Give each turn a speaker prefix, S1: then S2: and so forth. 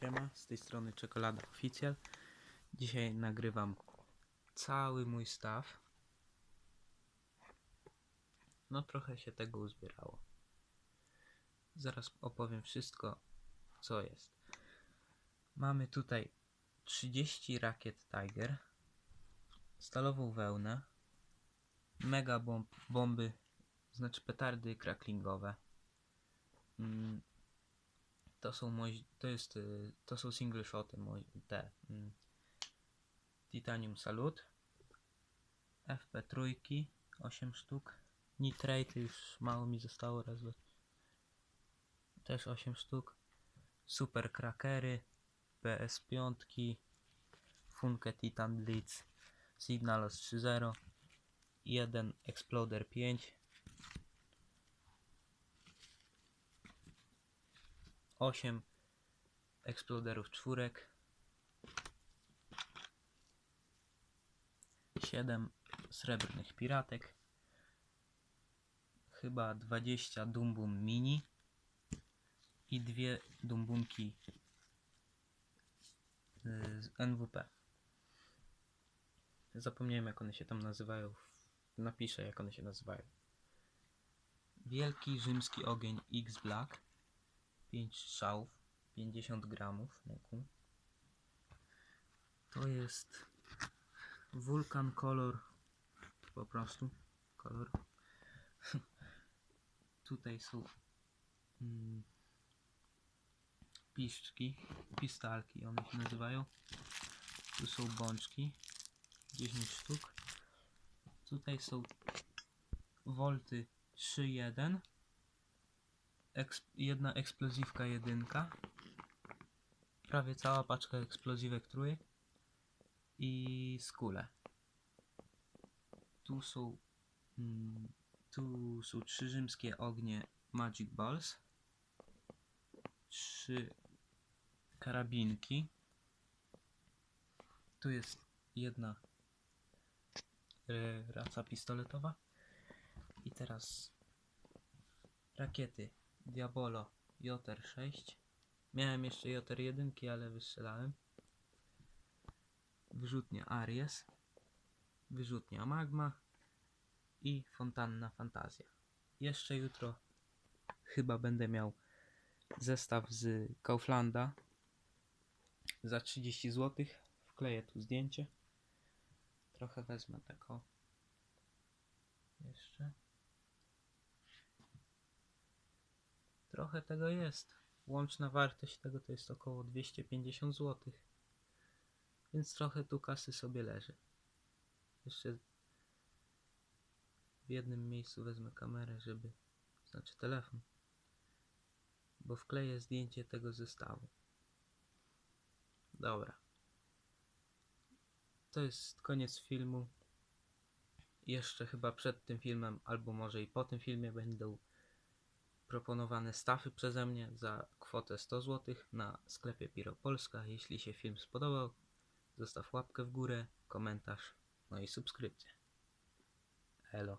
S1: Siema, z tej strony Czekolada Oficjal. Dzisiaj nagrywam cały mój staw. No trochę się tego uzbierało. Zaraz opowiem wszystko, co jest. Mamy tutaj 30 rakiet Tiger, stalową wełnę, mega bomb, bomby, znaczy petardy cracklingowe. To są moi, to jest, y, to są single shoty, moi, te. Mm, Titanium Salut, FP3, 8 sztuk, Nitrate już mało mi zostało, raz, dwa, też 8 sztuk, Super Crackery, PS5, Funke Titan Blitz, Signalos 3.0, jeden Exploder 5, 8 eksploderów czwórek, 7 srebrnych piratek, chyba 20 dumbum mini i dwie dumbumki y, z NWP. Zapomniałem jak one się tam nazywają. Napiszę jak one się nazywają. Wielki rzymski ogień X Black 5 strzałów, 50 gramów leku. To jest Vulcan Color, po prostu kolor. Tutaj są mm, piszczki, pistalki one się nazywają. Tu są bączki, 10 sztuk. Tutaj są wolty 3.1 eks jedna eksplozywka jedynka, prawie cała paczka eksplozywek trójek i skule. Tu są mm, tu są trzy rzymskie ognie Magic Balls, trzy karabinki. Tu jest jedna raca pistoletowa. I teraz rakiety Diabolo Joter 6. Miałem jeszcze Joter 1, ale wystrzelałem. Wyrzutnia Aries. Wyrzutnia Magma. I Fontanna Fantazja. Jeszcze jutro chyba będę miał zestaw z Kauflanda za 30 zł. Wkleję tu zdjęcie. Trochę wezmę tako. Jeszcze. Trochę tego jest. Łączna wartość tego to jest około 250 zł. Więc trochę tu kasy sobie leży. Jeszcze w jednym miejscu wezmę kamerę, żeby. Znaczy telefon. Bo wkleję zdjęcie tego zestawu. Dobra. To jest koniec filmu. Jeszcze chyba przed tym filmem, albo może i po tym filmie będą proponowane stafy przeze mnie za kwotę 100 zł na sklepie Piro Polska. Jeśli się film spodobał, zostaw łapkę w górę, komentarz, no i subskrypcję. Elo.